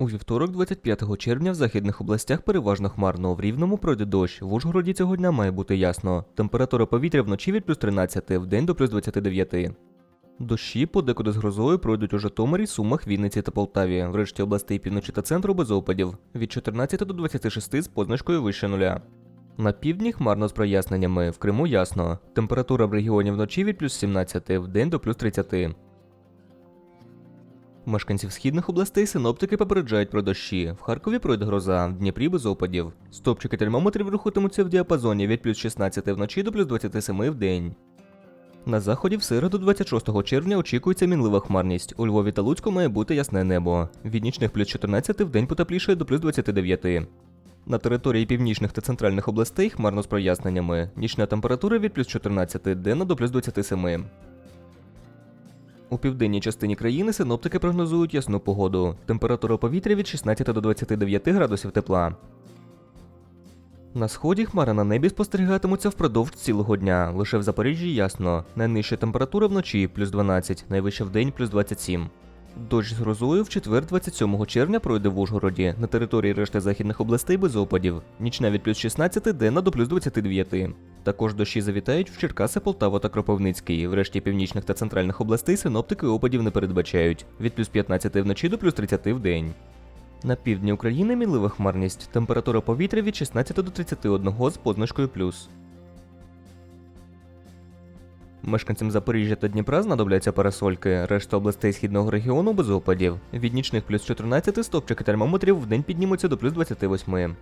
У вівторок, 25 червня, в західних областях переважно хмарно. В рівному пройде дощ. В Ужгороді цього дня має бути ясно. Температура повітря вночі від плюс 13, в день до плюс 29. Дощі подекуди з грозою пройдуть у Житомирі, Сумах, Вінниці та Полтаві. В решті областей півночі та центру без опадів. Від 14 до 26 з позначкою вище нуля. На півдні хмарно з проясненнями, в Криму ясно. Температура в регіоні вночі від плюс 17, в день до плюс 30. Мешканців східних областей синоптики попереджають про дощі. В Харкові пройде гроза, в Дніпрі без опадів. Стопчики термометрів рухатимуться в діапазоні від плюс 16 вночі до плюс 27 в день. На заході в середу 26 червня очікується мінлива хмарність. У Львові та Луцьку має бути ясне небо. Від нічних плюс 14 в день потеплішає до плюс 29. На території північних та центральних областей хмарно з проясненнями. Нічна температура від плюс 14, денна до плюс 27. У південній частині країни синоптики прогнозують ясну погоду. Температура повітря від 16 до 29 градусів тепла. На сході хмари на небі спостерігатимуться впродовж цілого дня. Лише в Запоріжжі ясно. Найнижча температура вночі плюс 12, найвища в день плюс 27. Дощ з грозою в четвер 27 червня пройде в Ужгороді. На території решти західних областей без опадів. Нічна від плюс 16, денна до плюс 29. Також дощі завітають в Черкаси, Полтаву та Кропивницький. В решті північних та центральних областей синоптики опадів не передбачають. Від плюс 15 вночі до плюс 30 в день. На півдні України мінлива хмарність. Температура повітря від 16 до 31 з позначкою плюс. Мешканцям Запоріжжя та Дніпра знадобляться парасольки. Решта областей східного регіону без опадів. Від нічних плюс 14 стопчики термометрів в день піднімуться до плюс 28.